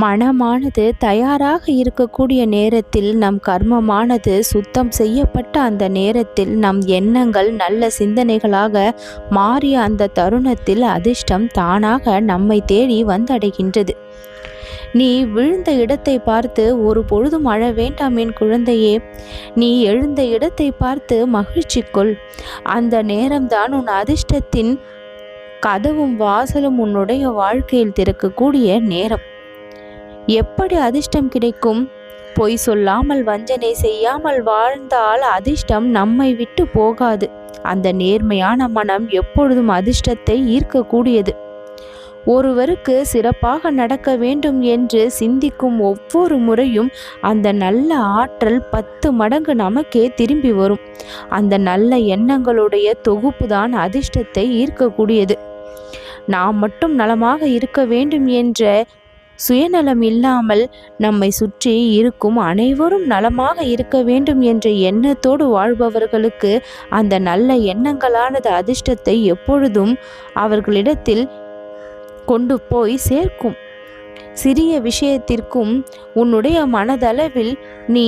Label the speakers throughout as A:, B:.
A: மனமானது தயாராக இருக்கக்கூடிய நேரத்தில் நம் கர்மமானது சுத்தம் செய்யப்பட்ட அந்த நேரத்தில் நம் எண்ணங்கள் நல்ல சிந்தனைகளாக மாறிய அந்த தருணத்தில் அதிர்ஷ்டம் தானாக நம்மை தேடி வந்தடைகின்றது. நீ விழுந்த இடத்தை பார்த்து ஒரு பொழுதும் அழ வேண்டாம் என் குழந்தையே. நீ எழுந்த இடத்தை பார்த்து மகிழ்ச்சிக்குள் அந்த நேரம்தான் உன் அதிர்ஷ்டத்தின் கதவும் வாசலும் உன்னுடைய வாழ்க்கையில் திறக்கக்கூடிய நேரம். எப்படி அதிர்ஷ்டம் கிடைக்கும்? பொய் சொல்லாமல் வஞ்சனை செய்யாமல் வாழ்ந்தால் அதிர்ஷ்டம் நம்மை விட்டு போகாது. அந்த நேர்மையான மனம் எப்பொழுதும் அதிர்ஷ்டத்தை ஈர்க்கக்கூடியது. ஒருவருக்கு சிறப்பாக நடக்க வேண்டும் என்று சிந்திக்கும் ஒவ்வொரு முறையும் அந்த நல்ல ஆற்றல் பத்து மடங்கு நமக்கே திரும்பி வரும். அந்த நல்ல எண்ணங்களுடைய தொகுப்பு தான் அதிர்ஷ்டத்தை ஈர்க்கக்கூடியது. நாம் மட்டும் நலமாக இருக்க வேண்டும் என்ற சுயநலம் இல்லாமல் நம்மை சுற்றி இருக்கும் அனைவரும் நலமாக இருக்க வேண்டும் என்ற எண்ணத்தோடு வாழ்பவர்களுக்கு அந்த நல்ல எண்ணங்களானது அதிர்ஷ்டத்தை எப்பொழுதும் அவர்களிடத்தில் கொண்டு போய் சேர்க்கும். சிறிய விஷயத்திற்கும் உன்னுடைய மனதளவில் நீ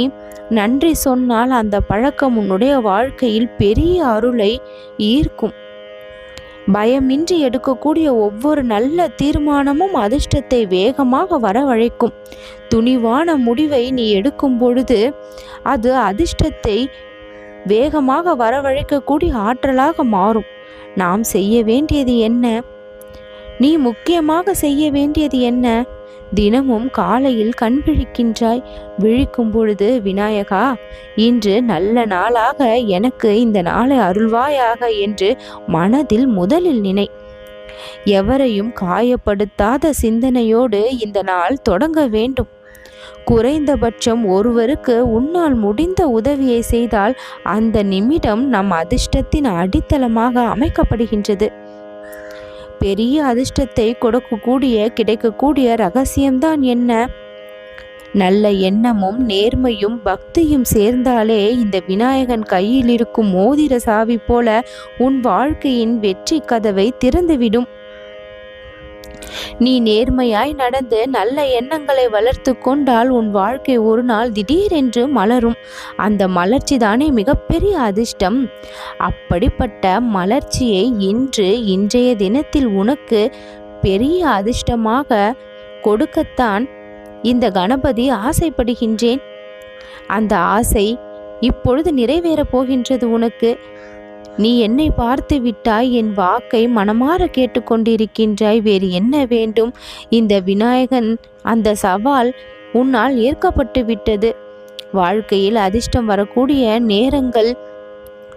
A: நன்றி சொன்னால் அந்த பழக்கம் உன்னுடைய வாழ்க்கையில் பெரிய அருளை ஈர்க்கும். பயமின்றி எடுக்கக்கூடிய ஒவ்வொரு நல்ல தீர்மானமும் அதிர்ஷ்டத்தை வேகமாக வரவழைக்கும். துணிவான முடிவை நீ எடுக்கும் பொழுது அது அதிர்ஷ்டத்தை வேகமாக வரவழைக்கக்கூடிய ஆற்றலாக மாறும். நாம் செய்ய வேண்டியது என்ன? நீ முக்கியமாக செய்ய வேண்டியது என்ன? தினமும் காலையில் கண் விழிக்கின்றாய் விழிக்கும் பொழுது விநாயகா இன்று நல்ல நாளாக எனக்கு இந்த நாளை அருள்வாயாக என்று மனதில் முதலில் நினை. எவரையும் காயப்படுத்தாத சிந்தனையோடு இந்த நாள் தொடங்க வேண்டும். குறைந்தபட்சம் ஒருவருக்கு உன்னால் முடிந்த உதவியை செய்தால் அந்த நிமிடம் நம் அதிர்ஷ்டத்தின் அடித்தளமாக அமைக்கப்படுகின்றது. பெரிய அதிர்ஷ்டத்தை கொடுக்கக்கூடிய கிடைக்கக்கூடிய ரகசியம்தான் என்ன? நல்ல எண்ணமும் நேர்மையும் பக்தியும் சேர்ந்தாலே இந்த விநாயகன் கையில் இருக்கும் மோதிர சாவி போல உன் வாழ்க்கையின் வெற்றி கதவை திறந்துவிடும். நீ நேர்மையாய் நடந்து நல்ல எண்ணங்களை வளர்த்து கொண்டால் உன் வாழ்க்கை ஒரு நாள் திடீரென்று மலரும். அந்த மலர்ச்சி தானே மிகப்பெரிய அதிர்ஷ்டம். அப்படிப்பட்ட மலர்ச்சியை இன்று இன்றைய தினத்தில் உனக்கு பெரிய அதிர்ஷ்டமாக கொடுக்கத்தான் இந்த கணபதி ஆசைப்படுகின்றேன். அந்த ஆசை இப்பொழுது நிறைவேறப் போகின்றது உனக்கு. நீ என்னை பார்த்து விட்டாய் என் வாக்கை மனமாற கேட்டுக்கொண்டிருக்கின்றாய் வேறு என்ன வேண்டும்? இந்த விநாயகன் அந்த சவால் உன்னால் ஏற்கப்பட்டு விட்டது. வாழ்க்கையில் அதிர்ஷ்டம் வரக்கூடிய நேரங்கள்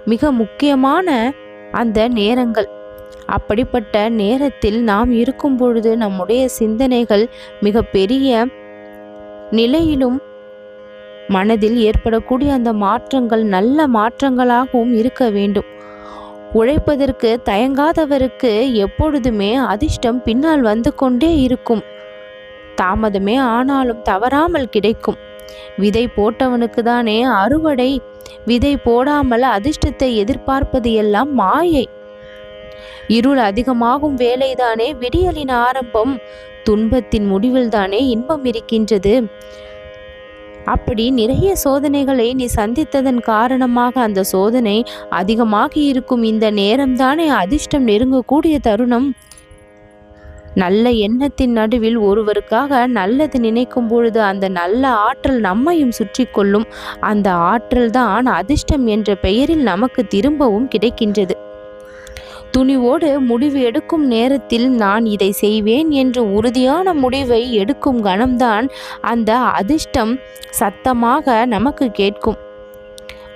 A: மிக முக்கியமான அந்த நேரங்கள். அப்படிப்பட்ட நேரத்தில் நாம் இருக்கும் பொழுது நம்முடைய சிந்தனைகள் மிக பெரிய நிலையிலும் மனதில் ஏற்படக்கூடிய அந்த மாற்றங்கள் நல்ல மாற்றங்களாகவும் இருக்க வேண்டும். உழைப்பதற்கு தயங்காதவருக்கு எப்பொழுதுமே அதிர்ஷ்டம் பின்னால் வந்து கொண்டே இருக்கும். தாமதமே ஆனாலும் தவறாமல் கிடைக்கும். விதை போட்டவனுக்கு தானே அறுவடை. விதை போடாமல் அதிர்ஷ்டத்தை எதிர்பார்ப்பது எல்லாம் மாயை. இருள் அதிகமாகும் வேலைதானே விடியலின் ஆரம்பம். துன்பத்தின் முடிவில்தானே இன்பம் இருக்கின்றது. அப்படி நிறைய சோதனைகளை நீ சந்தித்ததன் காரணமாக அந்த சோதனை அதிகமாகி இருக்கும். இந்த நேரம்தானே அதிர்ஷ்டம் நெருங்கக்கூடிய தருணம்? நல்ல எண்ணத்தின் நடுவில் ஒருவருக்காக நல்லது நினைக்கும் பொழுது அந்த நல்ல ஆற்றல் நம்மையும் சுற்றி கொள்ளும் அந்த ஆற்றல் தான் அதிர்ஷ்டம் என்ற பெயரில் நமக்கு திரும்பவும் கிடைக்கின்றது. துணிவோடு முடிவு எடுக்கும் நேரத்தில் நான் இதை செய்வேன் என்று உறுதியான முடிவை எடுக்கும் கணம்தான் அந்த அதிர்ஷ்டம் சத்தமாக நமக்கு கேட்கும்.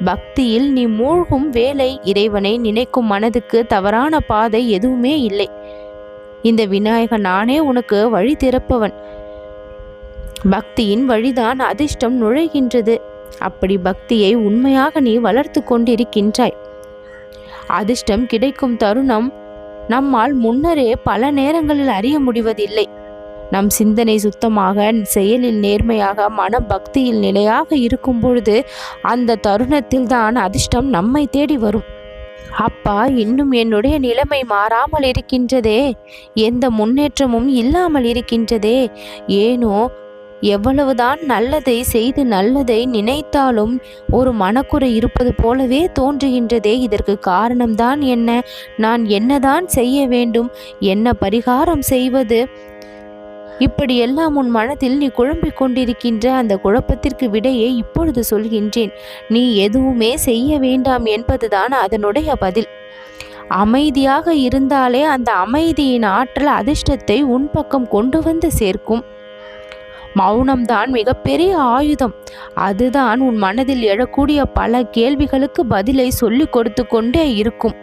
A: பக்தியில் நீ மூழ்கும் வேலை இறைவனை நினைக்கும் மனதுக்கு தவறான பாதை எதுவுமே இல்லை. இந்த விநாயகன் நானே உனக்கு வழி திறப்பவன். பக்தியின் வழிதான் அதிர்ஷ்டம் நுழைகின்றது. அப்படி பக்தியை உண்மையாக நீ வளர்த்து கொண்டிருக்கின்றாய். அதிர்ஷ்டம் கிடைக்கும் தருணம் நம்மால் முன்னரே பல நேரங்களில் அறிய முடிவதில்லை. நம் சிந்தனை சுத்தமாக செயலில் நேர்மையாக மன பக்தியில் நிலையாக இருக்கும் பொழுது அந்த தருணத்தில் தான் அதிர்ஷ்டம் நம்மை தேடி வரும். அப்பா இன்னும் என்னுடைய நிலைமை மாறாமல் இருக்கின்றதே. எந்த முன்னேற்றமும் இல்லாமல் இருக்கின்றதே. ஏனோ எவ்வளவுதான் நல்லதை செய்து நல்லதை நினைத்தாலும் ஒரு மனக்குறை இருப்பது போலவே தோன்றுகின்றதே. இதற்கு காரணம்தான் என்ன? நான் என்னதான் செய்ய வேண்டும்? என்ன பரிகாரம் செய்வது? இப்படியெல்லாம் உன் மனதில் நீ குழம்பிக் கொண்டிருக்கின்ற அந்த குழப்பத்திற்கு விடையை இப்பொழுது சொல்கின்றேன். நீ எதுவுமே செய்ய வேண்டாம் என்பதுதான் அதனுடைய பதில். அமைதியாக இருந்தாலே அந்த அமைதியின் ஆற்றல் அதிர்ஷ்டத்தை உன் பக்கம் கொண்டு வந்து சேர்க்கும். மௌனம்தான் மிகப்பெரிய ஆயுதம். அதுதான் உன் மனதில் எழக்கூடிய பல கேள்விகளுக்கு பதிலை சொல்லி கொடுத்து கொண்டே இருக்கும்.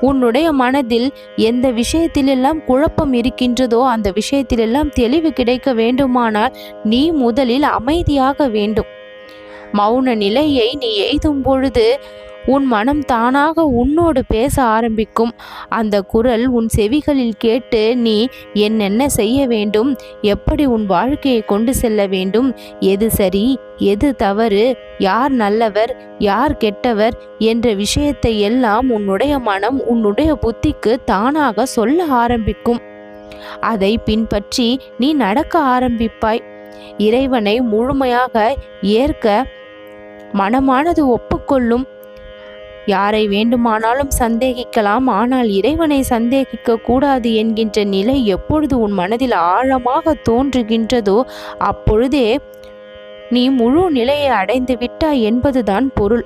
A: உன்னுடைய மனதில் எந்த விஷயத்திலெல்லாம் குழப்பம் இருக்கின்றதோ அந்த விஷயத்திலெல்லாம் தெளிவு கிடைக்க வேண்டுமானால் நீ முதலில் அமைதியாக வேண்டும். மௌன நிலையை நீ எய்தும் பொழுது உன் மனம் தானாக உன்னோடு பேச ஆரம்பிக்கும். அந்த குரல் உன் செவிகளில் கேட்டு நீ என்னென்ன செய்ய வேண்டும்? எப்படி உன் வாழ்க்கையை கொண்டு செல்ல வேண்டும்? எது சரி? எது தவறு? யார் நல்லவர்? யார் கெட்டவர்? என்ற விஷயத்தை எல்லாம் உன்னுடைய மனம் உன்னுடைய புத்திக்கு தானாக சொல்ல ஆரம்பிக்கும். அதை பின்பற்றி நீ நடக்க ஆரம்பிப்பாய். இறைவனை முழுமையாக ஏற்க மனமானது ஒப்புக்கொள்ளும். யாரை வேண்டுமானாலும் சந்தேகிக்கலாம் ஆனால் இறைவனை சந்தேகிக்க கூடாது என்கின்ற நிலை எப்பொழுது உன் மனதில் ஆழமாக தோன்றுகின்றதோ அப்பொழுதே நீ முழு நிலையை அடைந்து விட்டாய் என்பதுதான் பொருள்.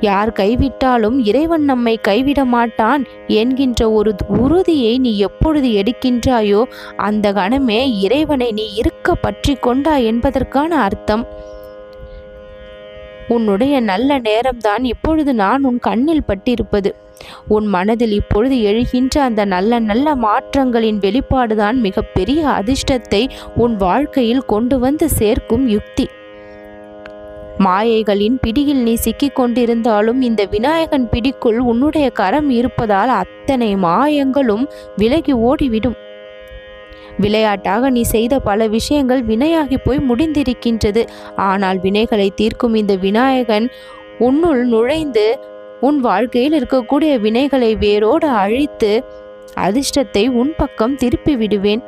A: யார் கைவிட்டாலும் இறைவன் நம்மை கைவிட மாட்டான் என்கின்ற ஒரு உறுதியை நீ எப்பொழுது எடுக்கின்றாயோ அந்த கணமே இறைவனை நீ இருக்க பற்றி கொண்டாய் என்பதற்கான அர்த்தம். உன்னுடைய நல்ல நேரம்தான் இப்பொழுது நான் உன் கண்ணில் பட்டிருப்பது. உன் மனதில் இப்பொழுது எழுகின்ற அந்த நல்ல நல்ல மாற்றங்களின் வெளிப்பாடுதான் மிகப்பெரிய அதிர்ஷ்டத்தை உன் வாழ்க்கையில் கொண்டு வந்து சேர்க்கும் யுக்தி. மாயைகளின் பிடியில் நீ சிக்கிக் கொண்டிருந்தாலும் இந்த விநாயகன் பிடிக்குள் உன்னுடைய கரம் இருப்பதால் அத்தனை மாயங்களும் விலகி ஓடிவிடும். விளையாட்டாக நீ செய்த பல விஷயங்கள் வினையாகி போய் முடிந்திருக்கின்றது. ஆனால் வினைகளை தீர்க்கும் இந்த விநாயகன் உன்னுள் நுழைந்து உன் வாழ்க்கையில் இருக்கக்கூடிய வினைகளை வேரோடு அழித்து அதிர்ஷ்டத்தை உன் பக்கம் திருப்பி விடுவேன்.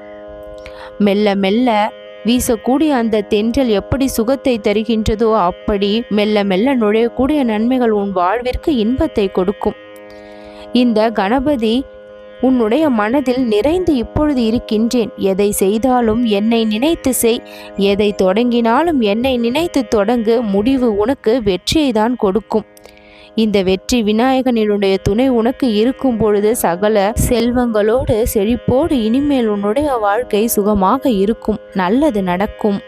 A: மெல்ல மெல்ல வீசக்கூடிய அந்த தென்றல் எப்படி சுகத்தை தருகின்றதோ அப்படி மெல்ல மெல்ல நுழையக்கூடிய நன்மைகள் உன் வாழ்விற்கு இன்பத்தை கொடுக்கும். இந்த கணபதி உன்னுடைய மனதில் நிறைந்து இப்பொழுது இருக்கின்றேன். எதை செய்தாலும் என்னை நினைத்து செய். எதை தொடங்கினாலும் என்னை நினைத்து தொடங்கு. முடிவு உனக்கு வெற்றியை தான் கொடுக்கும். இந்த வெற்றி விநாயகனினுடைய துணை உனக்கு இருக்கும் பொழுது சகல செல்வங்களோடு செழிப்போடு இனிமேல் உன்னுடைய வாழ்க்கை சுகமாக இருக்கும். நல்லது நடக்கும்.